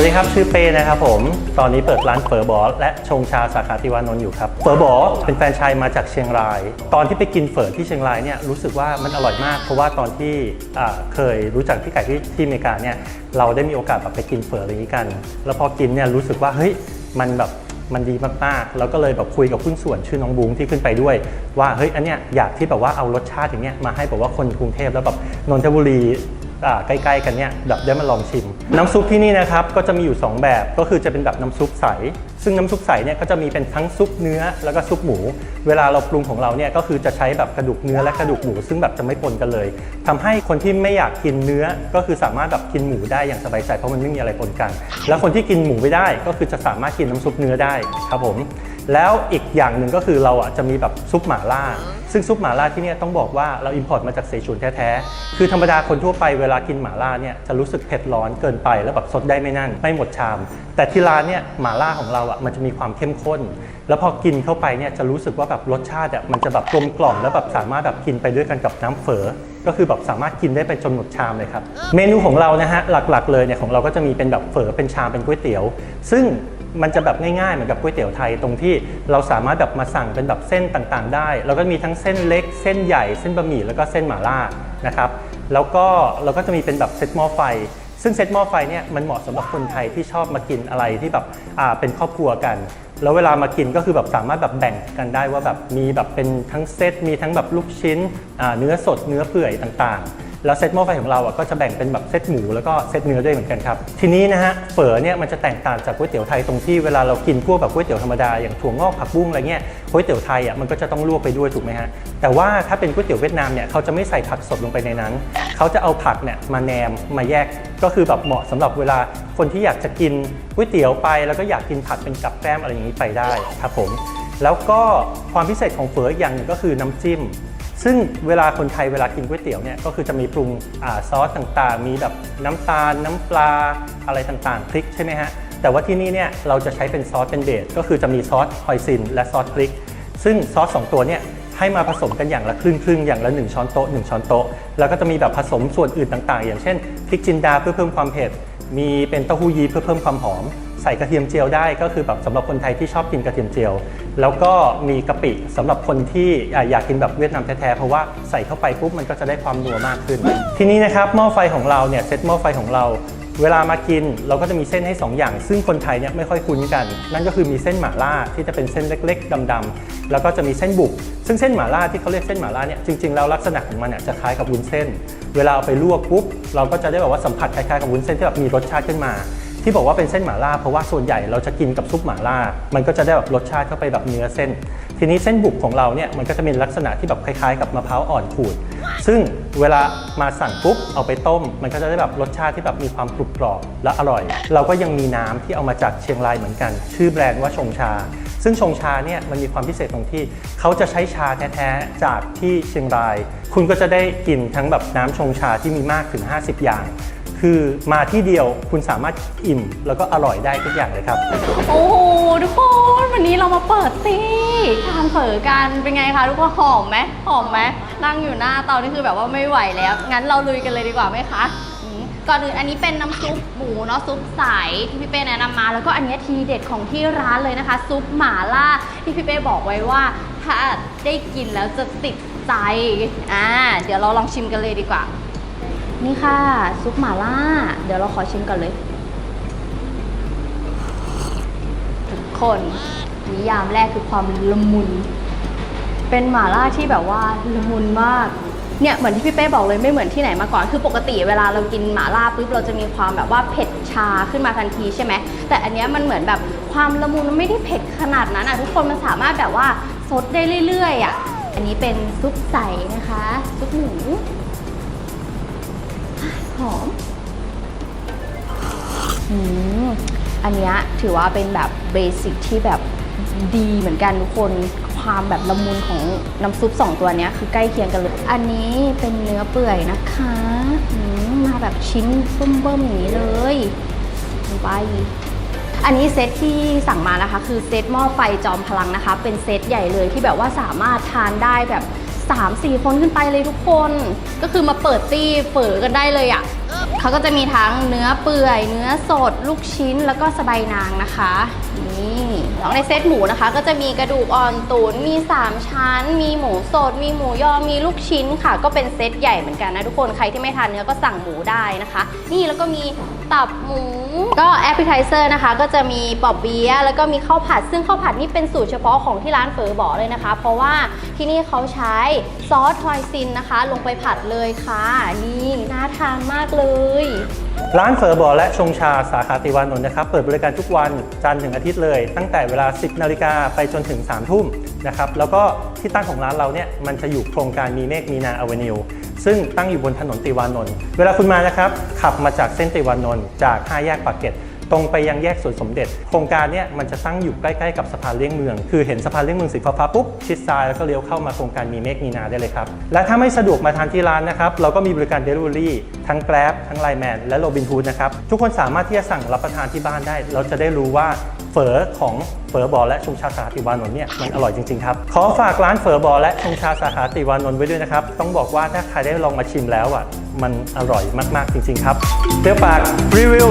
วัสดีครับ ชื่อเป้นะครับผม ตอนนี้เปิดร้านเฝอร์บอและชงชาสาขาติวานนท์อยู่ครับเฝอร์บอเป็นแฟรนไชส์มาจากเชียงราย ตอนที่ไปกินเฝอร์ที่เชียงรายเนี่ยรู้สึกว่ามันอร่อยมาก เพราะว่าตอนที่เคยรู้จักพี่ไก่ที่ที่อเมริกาเนี่ยเราได้มีโอกาสแบบไปกินเฝอร์อะไรอย่างนี้กัน แล้วพอกินเนี่ยรู้สึกว่าเฮ้ยมันแบบมันดีมากๆ แล้วก็เลยแบบคุยกับหุ้นส่วนชื่อน้องบุ้งที่ขึ้นไปด้วย ว่าเฮ้ยอันเนี้ยอยากที่แบบว่าเอารสชาติอย่างเนี้ยมาให้แบบว่าคนกรุงเทพแล้วแบบนนทบุรี ใกล้ๆ กันเนี่ยแบบได้มาลองชิม น้ำซุปที่นี่นะครับก็จะมีอยู่ 2 แบบก็คือจะเป็นแบบน้ำซุปใส ซึ่งน้ำซุปใสเนี่ยก็จะมีเป็นทั้งซุปเนื้อแล้วก็ซุปหมู เวลาเราปรุงของเราเนี่ยก็คือจะใช้แบบกระดูกเนื้อและกระดูกหมู ซึ่งแบบจะไม่ปนกันเลยทำให้คนที่ไม่อยากกินเนื้อก็คือสามารถแบบกินหมูได้อย่างสบายใจเพราะมันไม่มีอะไรปนกัน แล้วคนที่กินหมูไม่ได้ก็คือจะสามารถกินน้ำซุปเนื้อได้ครับผม แล้วอีกอย่างหนึ่งก็คือเราอะจะมีแบบซุปหม่าล่า ซึ่งซุปหม่าล่าที่เนี่ยต้องบอกว่าเราอิมพอร์ตมาจากเซชูนแท้ๆ คือธรรมดาคนทั่วไปเวลากินหม่าล่าเนี่ยจะรู้สึกเผ็ดร้อนเกินไปแล้วแบบสดได้ไม่นั่นไม่หมดชาม แต่ที่ร้านเนี่ยหม่าล่าของเราอะมันจะมีความเข้มข้น แล้วพอกินเข้าไปเนี่ยจะรู้สึกว่าแบบรสชาติอะมันจะแบบกลมกล่อมแล้วแบบสามารถแบบกินไปด้วยกันกับน้ำเฝอก็คือแบบสามารถกินได้ไปจนหมดชามเลยครับ เมนูของเรานะฮะหลักๆ เลยเนี่ยของเราก็จะมีเป็นแบบเฝอเป็นชามเป็นก๋วยเตี๋ยว ซึ่ง มันจะแบบง่ายๆเหมือนกับก๋วยเตี๋ยวไทยตรงที่เราสามารถแบบมาสั่งเป็นแบบเส้นต่างๆ ได้แล้วก็มีทั้งเส้นเล็ก เส้นใหญ่เส้นบะหมี่แล้วก็เส้นหม่าล่านะครับแล้วก็เราก็จะมีเป็นแบบเซตหม้อไฟ ซึ่งเซตหม้อไฟเนี่ยมันเหมาะสำหรับคนไทยที่ชอบมากินอะไรที่แบบอ่าเป็นครอบครัวกัน แล้วเวลามากินก็คือแบบสามารถแบบแบ่งกันได้ว่าแบบมีแบบเป็นทั้งเซตมีทั้งแบบลูกชิ้นเนื้อสดเนื้อเปื่อยต่างๆ แล้วเซตหม้อไฟของเราอะก็จะแบ่งเป็นแบบเซตหมูแล้วก็เซตเนื้อด้วยเหมือนกันครับ ทีนี้นะฮะเฝอเนี่ยมันจะแตกต่างจากก๋วยเตี๋ยวไทยตรงที่เวลาเรากินพวกแบบก๋วยเตี๋ยวธรรมดาอย่างถั่วงอกผักบุ้งอะไรเงี้ยก๋วยเตี๋ยวไทยอะมันก็จะต้องลวกไปด้วยถูกไหมฮะแต่ว่าถ้าเป็นก๋วยเตี๋ยวเวียดนามเนี่ยเขาจะไม่ใส่ผักสดลงไปในนั้น เขาจะเอาผักเนี่ยมาแนมมาแยกก็คือแบบเหมาะสำหรับเวลาคนที่อยากจะกินก๋วยเตี๋ยวไปแล้วก็อยากกินผักเป็นกับแกล้มอะไรอย่างนี้ไปได้ครับผมแล้วก็ความพิเศษของเฝออย่างหนึ่งก็คือน้ำจิ้ม ซึ่งเวลาคนไทยเวลากินก๋วยเตี๋ยวเนี่ยก็คือจะมีปรุงอซอสต่างๆ มีแบบน้ำตาลน้ำปลาอะไรต่างๆพริกใช่ไหมฮะแต่ว่าที่นี่เนี่ยเราจะใช้เป็นซอสเป็นเบสก็คือจะมีซอสฮอยซินและซอสพริก ซึ่งซอสสองตัวเนี่ยให้มาผสมกันอย่างละครึ่งครึ่งอย่างละ 1 ช้อนโต๊ะ1ช้อนโต๊ะแล้วก็จะมีแบบผสมส่วนอื่นต่างๆ อย่างเช่นพริกจินดาเพื่อเพิ่มความเผ็ดมีเป็นเต้าหู้ยี้เพื่อเพิ่มความหอม ใส่กระเทียมเจียวได้ก็คือแบบสำหรับคนไทยที่ชอบกินกระเทียมเจียว แล้วก็มีกะปิสำหรับคนที่อะอยากกินแบบเวียดนามแท้ๆเพราะว่าใส่เข้าไปปุ๊บมันก็จะได้ความนัวมากขึ้น ทีนี้นะครับหม้อไฟของเราเนี่ยเซตหม้อไฟของเราเวลามากินเราก็จะมีเส้นให้ 2 อย่าง ซึ่งคนไทยเนี่ยไม่ค่อยคุ้นกัน นั่นก็คือมีเส้นหม่าล่าที่จะเป็นเส้นเล็กๆดำๆแล้วก็จะมีเส้นบุก ซึ่งเส้นหม่าล่าที่เขาเรียกเส้นหม่าล่าเนี่ยจริงๆแล้วลักษณะของมันเนี่ยจะคล้ายกับวุ้นเส้น เวลาเอาไปลวกปุ๊บเราก็จะได้แบบว่าสัมผัสคล้ายๆกับวุ้นเส้นที่แบบมีรสชาติขึ้นมา ที่บอกว่าเป็นเส้นหม่าล่าเพราะว่าส่วนใหญ่เราจะกินกับซุปหม่าล่า มันก็จะได้แบบรสชาติเข้าไปแบบเนื้อเส้น ทีนี้เส้นบุกของเราเนี่ยมันก็จะมีลักษณะที่แบบคล้ายๆ กับมะพร้าวอ่อนขูด ซึ่งเวลามาสั่งปุ๊บเอาไปต้ม มันก็จะได้แบบรสชาติที่แบบมีความกรุบกรอบและอร่อย เราก็ยังมีน้ำที่เอามาจากเชียงรายเหมือนกัน ชื่อแบรนด์ว่าชงชา ซึ่งชงชาเนี่ยมันมีความพิเศษตรงที่เขาจะใช้ชาแท้ๆจากที่เชียงราย คุณก็จะได้กินทั้งแบบน้ำชงชาที่มีมากถึง 50 อย่าง คือมาที่เดียวคุณสามารถอิ่มแล้วก็อร่อยได้ทุกอย่างเลยครับ โอ้โหทุกคนวันนี้เรามาเปิดตีทานเฝอกันเป็นไงคะทุกคนหอมไหมหอมไหมนั่งอยู่หน้าเตานี่คือแบบว่าไม่ไหวแล้ว งั้นเราลุยกันเลยดีกว่าไหมคะอืมก่อนอื่นอันนี้เป็นน้ำซุปหมูเนาะซุปใสที่พี่เป้แนะนำมา แล้วก็อันนี้ทีเด็ดของที่ร้านเลยนะคะ ซุปหม่าล่าที่พี่เป้บอกไว้ว่า ถ้าได้กินแล้วจะติดใจอ่าเดี๋ยวเราลองชิมกันเลยดีกว่า นี่ค่ะ ซุปหม่าล่า เดี๋ยวเราขอชิมก่อนเลย ทุกคนนิยามแรกคือความละมุน เป็นหม่าล่าที่แบบว่าละมุนมาก เนี่ยเหมือนที่พี่เป้บอกเลยไม่เหมือนที่ไหนมาก่อน คือปกติเวลาเรากินหม่าล่าปุ๊บเราจะมีความแบบว่าเผ็ดชาขึ้นมาทันทีใช่ไหม แต่อันเนี้ยมันเหมือนแบบความละมุนมันไม่ได้เผ็ดขนาดนั้นอะทุกคนมันสามารถแบบว่าซดได้เรื่อยๆอะ อันนี้เป็นซุปใสนะคะ ซุปหมู หอมอืมอันเนี้ยถือว่าเป็นแบบเบสิกที่แบบดีเหมือนกันทุกคนความแบบละมุนของน้ำซุปสองตัวนี้คือใกล้เคียงกันเลย อันนี้เป็นเนื้อเปื่อยนะคะมมาแบบชิ้นเบิ่มๆอย่างนี้เลยลงไปอันนี้เซตที่สั่งมานะคะ คือเซตหม้อไฟจอมพลังนะคะ เป็นเซตใหญ่เลยที่แบบว่าสามารถทานได้แบบ 3-4 คนขึ้นไปเลยทุกคน ก็คือมาเปิดตี้เฝอกันได้เลยอะ่ะเขาก็จะมีทั้งเนื้อเปื่อย เนื้อสด ลูกชิ้นแล้วก็สบายนางนะคะนี่แล้วในเซตหมูนะคะ ก็จะมีกระดูกอ่อนตุนมี 3 ชั้น มีหมูสด มีหมูยอมีลูกชิ้นค่ะ ก็เป็นเซตใหญ่เหมือนกันนะทุกคนใครที่ไม่ทานเนื้อก็สั่งหมูได้นะคะ นี่แล้วก็มี ตับหมู ก็แอปเปิลไทเซอร์นะคะ ก็จะมีปอบเปี๊ยะแล้วก็มีข้าวผัด ซึ่งข้าวผัดนี่เป็นสูตรเฉพาะของที่ร้านเฝอบอกเลยนะคะ เพราะว่าที่นี่เขาใช้ซอสทอยซินนะคะ ลงไปผัดเลยค่ะ นี่น่าทานมากเลย ร้านเฝอบอและชงชาสาขาติวานนท์นะครับ เปิดบริการทุกวันจันทร์ถึงอาทิตย์เลย ตั้งแต่เวลา 10นาฬิกาไปจนถึง3ทุ่มนะครับแล้วก็ที่ตั้งของร้านเราเนี่ยมันจะอยู่โครงการมีเมฆมีนาอเวนิว ซึ่งตั้งอยู่บนถนนติวานนท์เวลาคุณมานะครับขับมาจากเส้นติวานนท์จาก5แยกปากเกร็ด ตรงไปยังแยกสวนสมเด็จ โครงการเนี่ยมันจะตั้งอยู่ใกล้ๆกับสะพานเลี่ยงเมือง คือเห็นสะพานเลี่ยงเมืองสีฟ้าปุ๊บชิดซ้ายแล้วก็เลี้ยวเข้ามาโครงการมีเมฆมีนาได้เลยครับ และถ้าไม่สะดวกมาทานที่ร้านนะครับ เราก็มีบริการ Delivery ทั้ง Grab ทั้ง Line Man และ Robin Hood นะครับ ทุกคนสามารถที่จะสั่งรับประทานที่บ้านได้ เราจะได้รู้ว่าเฝอของเฝอบอและชงชาสาขาติวานนท์เนี่ยมันอร่อยจริงๆครับ ขอฝากร้านเฝอบอและชงชาสาขาติวานนท์ไว้ด้วยนะครับ ต้องบอกว่าถ้าใครได้ลองมาชิมแล้วอะมันอร่อยมากๆจริงๆครับเปรี้ยวปากรีวิว